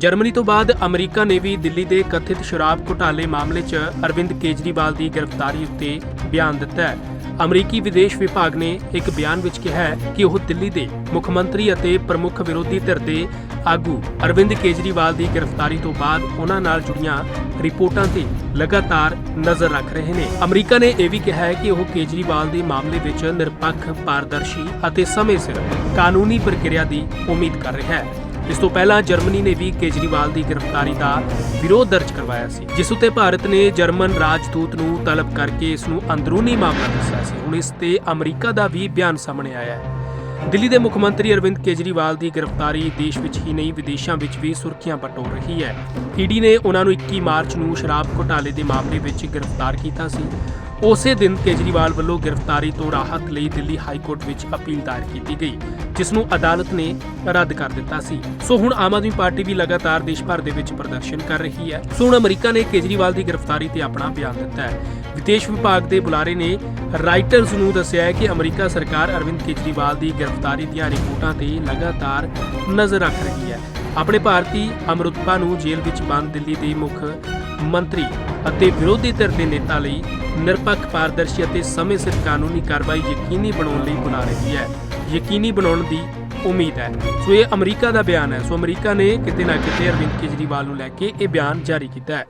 Germany ਤੋਂ ਬਾਅਦ America ਨੇ ਵੀ ਦਿੱਲੀ ਦੇ ਕਥਿਤ ਸ਼ਰਾਬ ਘੁਟਾਲੇ ਮਾਮਲੇ 'ਚ ਅਰਵਿੰਦ ਕੇਜਰੀਵਾਲ ਦੀ ਗ੍ਰਿਫਤਾਰੀ ਉੱਤੇ ਬਿਆਨ ਦਿੱਤਾ ਹੈ। ਅਮਰੀਕੀ ਵਿਦੇਸ਼ ਵਿਭਾਗ ਨੇ ਇੱਕ ਬਿਆਨ ਵਿੱਚ ਕਿਹਾ ਹੈ ਕਿ ਉਹ ਦਿੱਲੀ ਦੇ ਮੁੱਖ ਮੰਤਰੀ ਅਤੇ ਪ੍ਰਮੁੱਖ ਵਿਰੋਧੀ ਧਿਰ ਦੇ ਆਗੂ ਅਰਵਿੰਦ ਕੇਜਰੀਵਾਲ ਦੀ ਗ੍ਰਿਫਤਾਰੀ ਤੋਂ ਬਾਅਦ ਉਹਨਾਂ ਨਾਲ ਜੁੜੀਆਂ ਰਿਪੋਰਟਾਂ ਤੇ ਲਗਾਤਾਰ ਨਜ਼ਰ ਰੱਖ ਰਹੇ ਨੇ। ਅਮਰੀਕਾ ਨੇ ਇਹ ਵੀ ਕਿਹਾ ਹੈ ਕਿ ਉਹ ਕੇਜਰੀਵਾਲ ਦੇ ਮਾਮਲੇ ਵਿੱਚ ਨਿਰਪੱਖ ਪਾਰਦਰਸ਼ੀ ਅਤੇ ਸਮੇਂ ਸਿਰ ਕਾਨੂੰਨੀ ਪ੍ਰਕਿਰਿਆ ਦੀ ਉਮੀਦ ਕਰ ਰਿਹਾ ਹੈ। ਇਸ ਤੋਂ ਪਹਿਲਾਂ ਜਰਮਨੀ ਨੇ ਵੀ ਕੇਜਰੀਵਾਲ ਦੀ ਗ੍ਰਿਫਤਾਰੀ ਦਾ ਵਿਰੋਧ ਦਰਜ ਕਰਵਾਇਆ ਸੀ, ਜਿਸ ਉੱਤੇ ਭਾਰਤ ਨੇ ਜਰਮਨ ਰਾਜਦੂਤ ਨੂੰ ਤਲਬ ਕਰਕੇ ਇਸ ਨੂੰ ਅੰਦਰੂਨੀ ਮਾਮਲਾ ਦੱਸਿਆ ਸੀ। ਹੁਣ ਇਸ ਤੇ ਅਮਰੀਕਾ ਦਾ ਵੀ ਬਿਆਨ ਸਾਹਮਣੇ ਆਇਆ ਹੈ। ਦਿੱਲੀ ਦੇ ਮੁੱਖ ਮੰਤਰੀ ਅਰਵਿੰਦ ਕੇਜਰੀਵਾਲ ਦੀ ਗ੍ਰਿਫਤਾਰੀ ਦੇਸ਼ ਵਿੱਚ ਹੀ ਨਹੀਂ, ਵਿਦੇਸ਼ਾਂ ਵਿੱਚ ਵੀ ਸੁਰਖੀਆਂ ਬਟੋਰ ਰਹੀ ਹੈ। ਈਡੀ ਨੇ ਉਹਨਾਂ ਨੂੰ 21 ਮਾਰਚ ਨੂੰ ਸ਼ਰਾਬ ਘੁਟਾਲੇ ਦੇ ਮਾਮਲੇ ਵਿੱਚ ਗ੍ਰਿਫਤਾਰ ਕੀਤਾ ਸੀ। ਉਸੇ ਦਿਨ ਕੇਜਰੀਵਾਲ ਵੱਲੋਂ ਗ੍ਰਿਫਤਾਰੀ ਤੋਂ ਰਾਹਤ ਲਈ ਦਿੱਲੀ ਹਾਈ ਕੋਰਟ ਵਿੱਚ ਅਪੀਲ ਦਾਇਰ ਕੀਤੀ ਗਈ, ਜਿਸ ਨੂੰ ਅਦਾਲਤ ਨੇ ਰੱਦ ਕਰ ਦਿੱਤਾ ਸੀ। ਸੋ ਹੁਣ ਆਮ ਆਦਮੀ ਪਾਰਟੀ ਵੀ ਲਗਾਤਾਰ ਦੇਸ਼ ਭਰ ਦੇ ਵਿੱਚ ਪ੍ਰਦਰਸ਼ਨ ਕਰ ਰਹੀ ਹੈ। ਸੋ ਹੁਣ ਅਮਰੀਕਾ ਨੇ ਕੇਜਰੀਵਾਲ ਦੀ ਗ੍ਰਿਫਤਾਰੀ ਤੇ ਆਪਣਾ ਬਿਆਨ ਦਿੱਤਾ ਹੈ। ਵਿਦੇਸ਼ ਵਿਭਾਗ ਦੇ ਬੁਲਾਰੇ ਨੇ ਰਾਈਟਰਸ ਨੂੰ ਦੱਸਿਆ ਹੈ ਕਿ ਅਮਰੀਕਾ ਸਰਕਾਰ ਅਰਵਿੰਦ ਕੇਜਰੀਵਾਲ ਦੀ ਗ੍ਰਿਫਤਾਰੀ ਦੀਆਂ ਰਿਪੋਰਟਾਂ ਤੇ ਲਗਾਤਾਰ ਨਜ਼ਰ ਰੱਖ ਰਹੀ ਹੈ। ਆਪਣੇ ਭਾਰਤੀ ਅਮਰੁਤਪਾ ਨੂੰ ਜੇਲ੍ਹ ਵਿੱਚ ਬੰਦ ਦਿੱਲੀ ਦੇ ਮੁੱਖ ਮੰਤਰੀ ਅਤੇ ਵਿਰੋਧੀ ਧਿਰ ਦੇ ਨੇਤਾ ਲਈ ਨਿਰਪੱਖ ਪਾਰਦਰਸ਼ੀ ਅਤੇ ਸਮੇਂ ਸਿਰ ਕਾਨੂੰਨੀ ਕਾਰਵਾਈ ਯਕੀਨੀ ਬਣਾਉਣ ਲਈ ਬੁਲਾ ਰਹੀ ਹੈ। ਯਕੀਨੀ ਬਣਾਉਣ ਦੀ ਉਮੀਦ ਹੈ। ਸੋ ਇਹ ਅਮਰੀਕਾ ਦਾ ਬਿਆਨ ਹੈ। ਸੋ ਅਮਰੀਕਾ ਨੇ ਕਿਤੇ ਨਾ ਕਿਤੇ ਅਰਵਿੰਦ ਕੇਜਰੀਵਾਲ ਨੂੰ ਲੈ ਕੇ ਇਹ ਬਿਆਨ ਜਾਰੀ ਕੀਤਾ ਹੈ।